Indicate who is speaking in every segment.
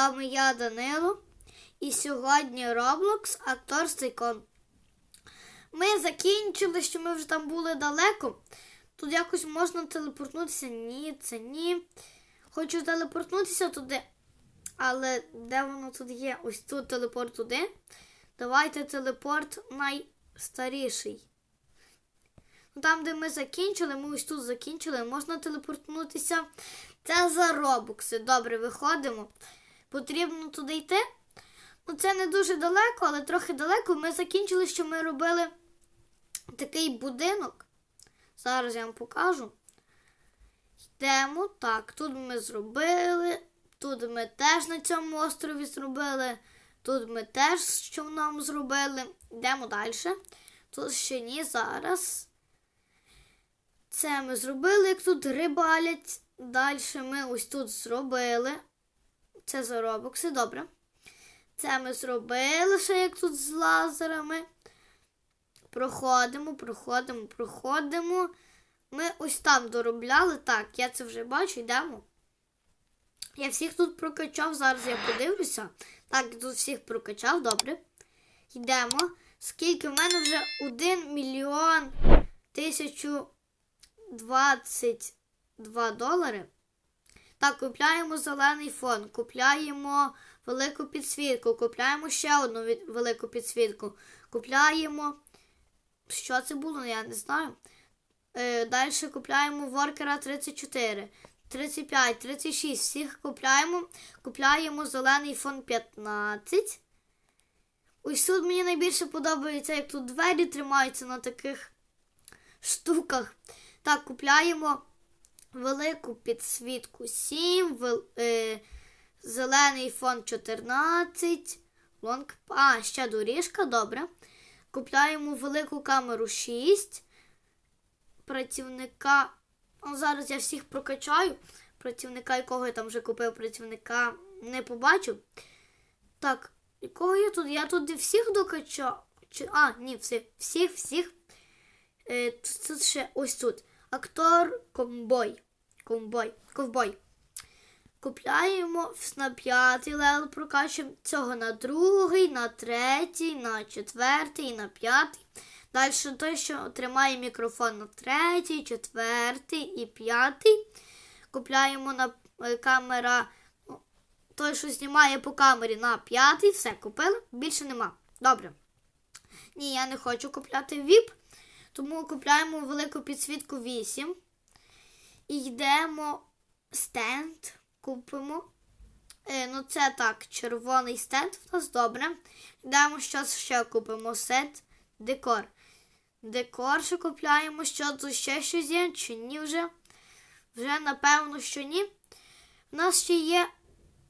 Speaker 1: вами я Данило. І сьогодні Roblox акторський кон. Ми закінчили, що ми вже там були далеко. Тут якось можна телепортнутися. Ні, це ні. Хочу телепортнутися туди. Але де воно тут є? Ось тут телепорт туди. Давайте телепорт найстаріший. Ну, Там, де ми закінчили, ми ось тут закінчили, можна телепортнутися. Це за робокси. Добре, виходимо. Потрібно туди йти. Ну, це не дуже далеко, але трохи далеко. Ми закінчили, що ми робили такий будинок. Зараз я вам покажу. Йдемо. Так, тут ми зробили. Тут ми теж на цьому острові зробили. Тут ми теж з човном зробили. Йдемо далі. Тут ще ні зараз. Це ми зробили, як тут рибалять. Далі ми ось тут зробили. Це за робокси, добре. Це ми зробили ще як тут з лазерами. Проходимо, проходимо, проходимо. Ми ось там доробляли. Так, я це вже бачу, йдемо. Я всіх тут прокачав, зараз я подивлюся. Так, тут всіх прокачав, добре. Йдемо. Скільки в мене вже 1 мільйон тисячу 22 долари. Так, купляємо зелений фон, купляємо велику підсвітку, купляємо ще одну велику підсвітку. Купляємо. Що це було, я не знаю. Е, далі купляємо воркера 34, 35, 36. Всіх купляємо. Купляємо зелений фон 15. Ось тут мені найбільше подобається, як тут двері тримаються на таких штуках. Так, купляємо велику підсвітку 7, вел, е, зелений фон 14, лонг. А, ще доріжка, добре. Купляємо велику камеру 6. Працівника. Ну, зараз я всіх прокачаю. Працівника, якого я там вже купив, працівника не побачу. Так, якого я тут? Я тут всіх докачав. А, ні, всіх, всіх, всіх. Е, тут ще ось тут. Актор комбой. Комбой. Ковбой. Купляємо на п'ятий левел, прокачуємо цього на другий, на третій, на четвертий, на п'ятий. Далі той, що тримає мікрофон на третій, четвертий і п'ятий. Купляємо на е, камера. ну, Той, що знімає по камері на п'ятий, все купили. Більше нема. Добре. Ні, я не хочу купляти VIP. Тому купляємо велику підсвітку 8. І йдемо стенд. Купимо. Е, ну, це так, червоний стенд в нас добре. Йдемо, що ще купимо сет, декор. Декор ще купляємо, що тут ще щось є, чи ні вже. Вже напевно, що ні. У нас ще є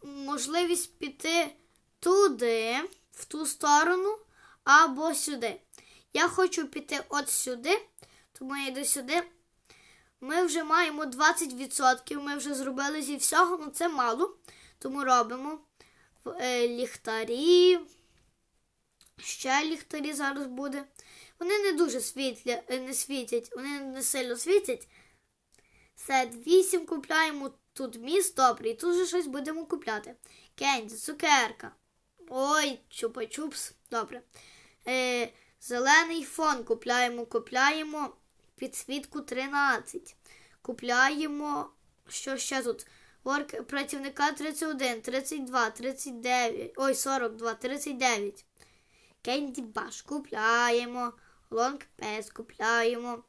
Speaker 1: можливість піти туди, в ту сторону, або сюди. Я хочу піти от сюди, тому я йду сюди. Ми вже маємо 20%, ми вже зробили зі всього, ну це мало. Тому робимо е, ліхтарі. Ще ліхтарі зараз буде. Вони не дуже світлі, е, не світять, вони не сильно світять. Сет 8 купляємо тут міст добрий, тут вже щось будемо купляти. Кенді, цукерка. Ой, чупа-чупс. Добре. Е, зелений фон купляємо, купляємо підсвітку 13. Купляємо. Що ще тут? Ворк працівника 31, 32, 39. Ой, 42, 39. Кенді Баш купляємо. Лонг Пес купляємо.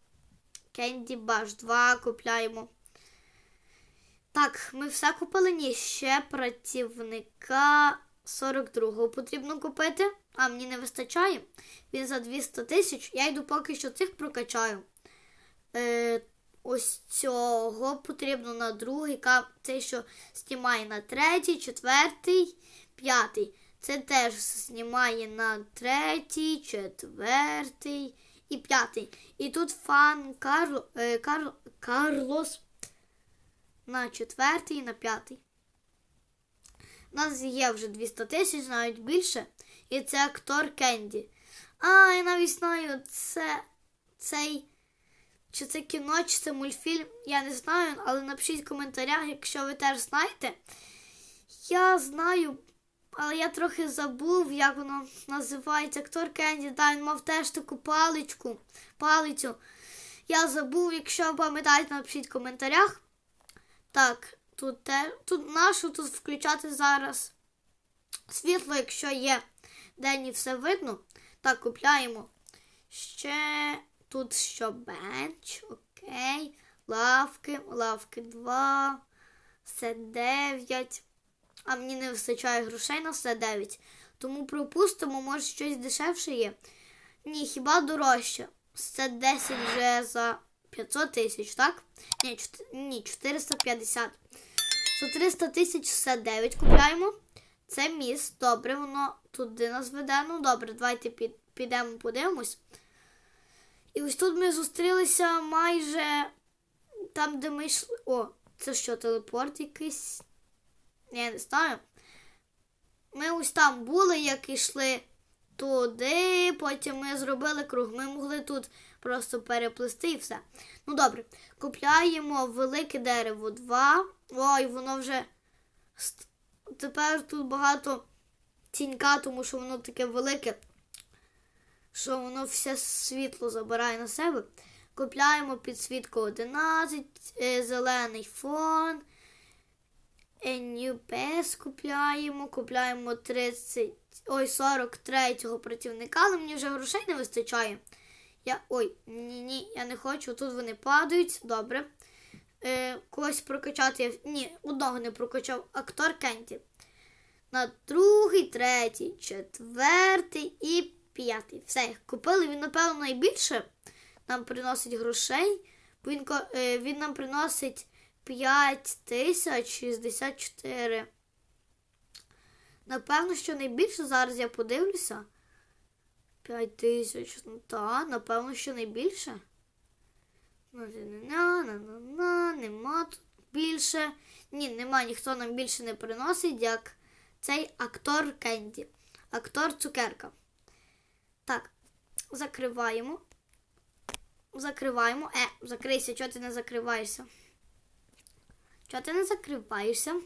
Speaker 1: Кенді Баш 2 купляємо. Так, ми все купили. Ні, ще працівника 42 потрібно купити. А мені не вистачає. Він за 200 тисяч. Я йду поки що цих прокачаю. Е, ось цього потрібно на другий. Цей, що знімає на третій, четвертий, п'ятий. Це теж знімає на третій, четвертий і п'ятий. І тут фан Карло, е, Карло, Карлос на четвертий і на п'ятий. У нас є вже 200 тисяч, навіть більше. І це актор Кенді. А, я навіть знаю, це цей. Чи це кіно, чи це мультфільм, я не знаю, але напишіть в коментарях, якщо ви теж знаєте. Я знаю, але я трохи забув, як воно називається. Актор Кенді, да, він мав теж таку паличку, палицю. Я забув, якщо пам'ятаєте, напишіть в коментарях. Так, тут те, тут нашу тут включати зараз світло, якщо є день і все видно. Так, купляємо. Ще тут що бенч, окей. Лавки, лавки 2, все 9. А мені не вистачає грошей на все 9. Тому пропустимо, може щось дешевше є. Ні, хіба дорожче. Це 10 вже за 500 тисяч, так? Ні, ні 450. За 300 тисяч все 9 купляємо. Це міст. Добре, воно туди нас веде. Ну добре, давайте під, підемо подивимось. І ось тут ми зустрілися майже там, де ми йшли. О, це що, телепорт якийсь? Я не знаю. Ми ось там були, як йшли туди, потім ми зробили круг. Ми могли тут просто переплисти і все. Ну добре, купляємо велике дерево 2. Ой, воно вже. Тепер тут багато тінька, тому що воно таке велике, що воно все світло забирає на себе. Купляємо підсвітку 11, е, зелений фон. е, New PS купляємо, купляємо 30, ой, 43-го працівника, але мені вже грошей не вистачає. Я, ой, ні, ні, я не хочу, тут вони падають, добре. Е, когось прокачати. Ні, одного не прокачав. Актор Кенті. На другий, третій, четвертий і п'ятий. Все, купили. Він, напевно, найбільше нам приносить грошей. Бо він, е, він нам приносить 5064. Напевно, що найбільше зараз я подивлюся. 5 тисяч. Ну так, напевно, що найбільше. Нема тут більше. Ні, нема, ніхто нам більше не приносить, як цей актор Кенді. Актор цукерка. Так, закриваємо. Закриваємо. Е, закрийся, чого ти не закриваєшся? Чого ти не закриваєшся?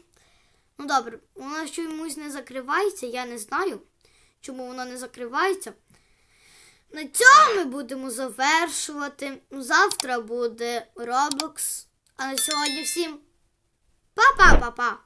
Speaker 1: Ну добре, воно чомусь не закривається, я не знаю, чому воно не закривається. На цьому ми будемо завершувати. Завтра буде Roblox. А на сьогодні всім па-па-па-па!